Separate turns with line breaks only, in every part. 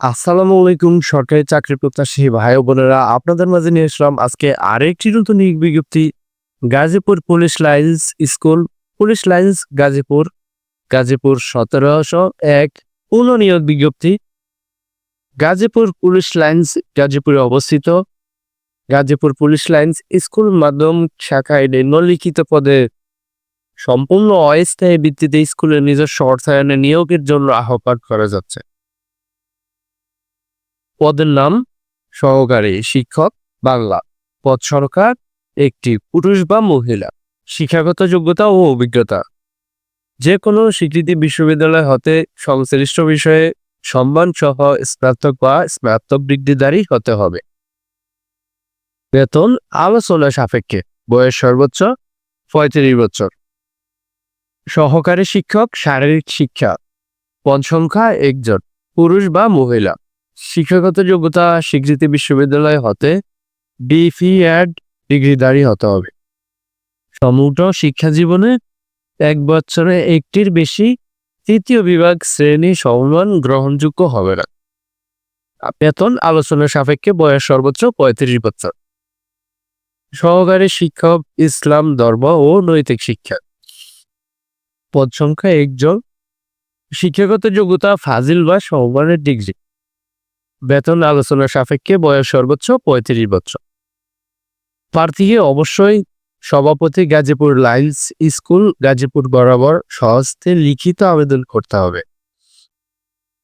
আসসালামু আলাইকুম, সরকারি চাকরি প্রত্যাশী ভাই বোনেরা। আপনাদের মাঝে নিয়ে আসলাম আজকে আরেকটি নতুন বিজ্ঞপ্তি। Gazipur police lines school, police lines Gazipur. Gazipur সতেরোশো এক পূর্ণ নিয়োগ বিজ্ঞপ্তি। গাজীপুর পুলিশ লাইন্স গাজীপুরে অবস্থিত। গাজীপুর পুলিশ লাইন্স স্কুল মাধ্যম শাখায় নিম্নলিখিত পদে সম্পূর্ণ অস্থায়ী ভিত্তিতে স্কুলের নিজস্ব অর্থায়নে নিয়োগের জন্য আহ্বান করা যাচ্ছে। পদের নাম সহকারী শিক্ষক বাংলা। পদ সরকার একটি পুরুষ বা মহিলা। শিক্ষাগত যোগ্যতা ও অভিজ্ঞতা। যে কোনো স্বীকৃতি বিশ্ববিদ্যালয় হতে সংশ্লিষ্ট বিষয়ে সম্মান সহ স্নাতক বা স্নাতক ডিগ্রিধারী হতে হবে। বেতন আলোচনা সাপেক্ষে। বয়স সর্বোচ্চ পঁয়ত্রিশ বছর। সহকারী শিক্ষক শারীরিক শিক্ষা। পদ সংখ্যা একজন। পুরুষ বা মহিলা। শিক্ষাগত যোগ্যতা স্বীকৃতি বিশ্ববিদ্যালয় হতে বিফিএড ডিগ্রিধারী হতে হবে। সমগ্র শিক্ষা জীবনে এক বছরে একটির বেশি তৃতীয় বিভাগ শ্রেণি সমমান গ্রহণযোগ্য হবে না। বেতন আলোচনা সাপেক্ষে বয়স সর্বোচ্চ পঁয়ত্রিশ বছর। সহকারী শিক্ষক ইসলাম ধর্ম ও নৈতিক শিক্ষা। পদ সংখ্যা একজন। শিক্ষাগত যোগ্যতা ফাজিল বা সমমানের ডিগ্রি। বেতন আলোচনা সাপেক্ষে বয়স সর্বোচ্চ পঁয়ত্রিশ বছর। প্রার্থীকে অবশ্যই সভাপতি গাজীপুর লাইন্স স্কুল গাজীপুর বরাবর সহস্তে লিখিত আবেদন করতে হবে।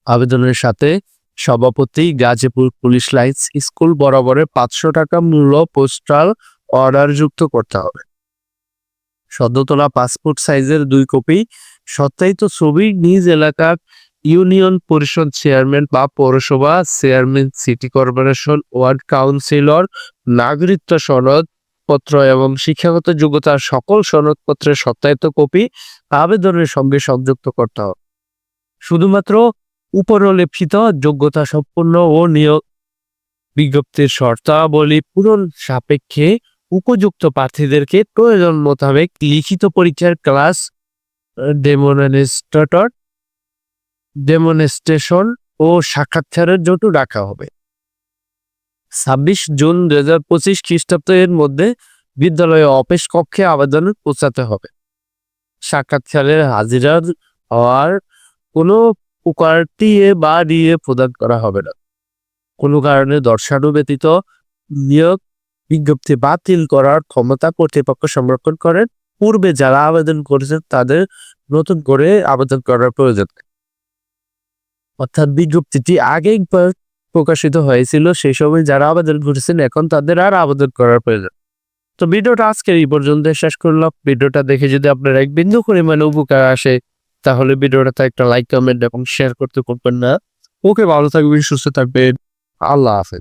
আবেদনের সাথে সভাপতি গাজীপুর পুলিশ লাইন্স স্কুল বরাবরে পাঁচশো টাকা মূল্য পোস্টাল অর্ডার যুক্ত করতে হবে। সদ্যতলা পাসপোর্ট সাইজের দুই কপি, সত্যায়িত ছবি নিজ এলাকার ইউনিয়ন পরিষদ চেয়ারম্যান বা পৌরসভা chairman, city corporation, ward councillor, নাগরিকত্ব সনদ পত্র এবং শিক্ষাগত যোগ্যতার সকল সনদপত্রের সত্যায়িত কপি আবেদনের সঙ্গে সংযুক্ত করতে হবে। শুধুমাত্র উপরলিখিত যোগ্যতা সম্পন্ন ও নিয়োগ বিজ্ঞপ্তির শর্তাবলী পূরণ সাপেক্ষে উপযুক্ত প্রার্থীদেরকে প্রয়োজন মোতাবেক লিখিত পরীক্ষার ক্লাস ডেমোনেস্ট্রেটর ডেমনস্ট্রেশন ও সাক্ষাৎকারের জন্য রাখা হবে। ছাব্বিশ জুন দুই হাজার পঁচিশ খ্রিস্টাব্দের মধ্যে বিদ্যালয়ে অফিস কক্ষে আবেদন পৌঁছাতে হবে। সাক্ষাৎকারের হাজিরার হওয়ার কোনো প্রকারটিয়ে বা দিয়ে প্রদান করা হবে না। কোনো কারণে দর্শানু ব্যতীত নিয়োগ বিজ্ঞপ্তি বাতিল করার ক্ষমতা কর্তৃপক্ষ সংরক্ষণ করেন। পূর্বে যারা আবেদন করেছেন তাদের নতুন করে আবেদন করার প্রয়োজন। অর্থাৎ বিজ্ঞপ্তিটি আগেই প্র- প্রকাশিত হয়েছিল সেই সময় যারা আবেদন করেছেন এখন তাদের আর আবেদন করার প্রয়োজন। তো ভিডিওটা আজকের এই পর্যন্ত শেষ করলাম। ভিডিওটা দেখে যদি আপনার এক বিন্দু পরিমাণে উপকার আসে তাহলে ভিডিওটাতে একটা লাইক কমেন্ট এবং শেয়ার করতে করবেন না। ওকে ভালো থাকবেন সুস্থ থাকবেন। আল্লাহ হাফেজ।